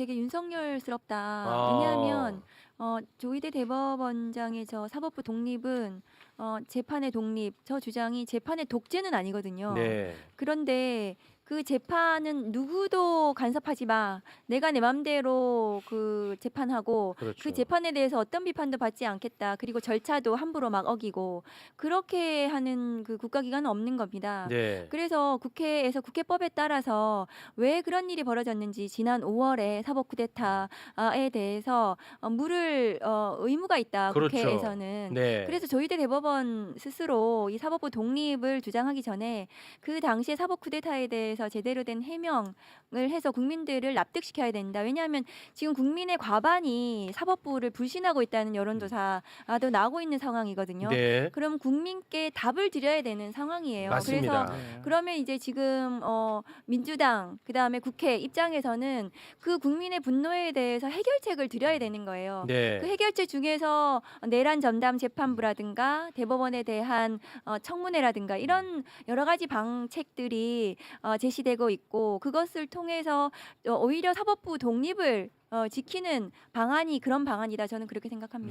되게 윤석열스럽다. 아. 왜냐하면 어, 조희대 대법원장의 저 사법부 독립은 어, 재판의 독립, 저 주장이 재판의 독재는 아니거든요. 네. 그런데 그 재판은 누구도 간섭하지 마. 내가 내 맘대로 그 재판하고 그렇죠. 그 재판에 대해서 어떤 비판도 받지 않겠다. 그리고 절차도 함부로 막 어기고 그렇게 하는 그 국가기관은 없는 겁니다. 네. 그래서 국회에서 국회법에 따라서 왜 그런 일이 벌어졌는지 지난 5월에 사법 쿠데타에 대해서 어, 물을 어, 의무가 있다 그렇죠. 국회에서는 네. 그래서 조희대 대법원 스스로 이 사법부 독립을 주장하기 전에 그 당시에 사법 쿠데타에 대해서 제대로 된 해명을 해서 국민들을 납득시켜야 된다. 왜냐하면 지금 국민의 과반이 사법부를 불신하고 있다는 여론조사도 나오고 있는 상황이거든요. 네. 그럼 국민께 답을 드려야 되는 상황이에요. 맞습니다. 그래서 네. 그러면 이제 지금 어 민주당 그다음에 국회 입장에서는 그 국민의 분노에 대해서 해결책을 드려야 되는 거예요. 네. 그 해결책 중에서 내란 전담 재판부라든가 대법원에 대한 어, 청문회라든가 이런 여러 가지 방책들이 어, 제시되고 있고 그것을 통해서 어, 오히려 사법부 독립을 어, 지키는 방안이 그런 방안이다 저는 그렇게 생각합니다.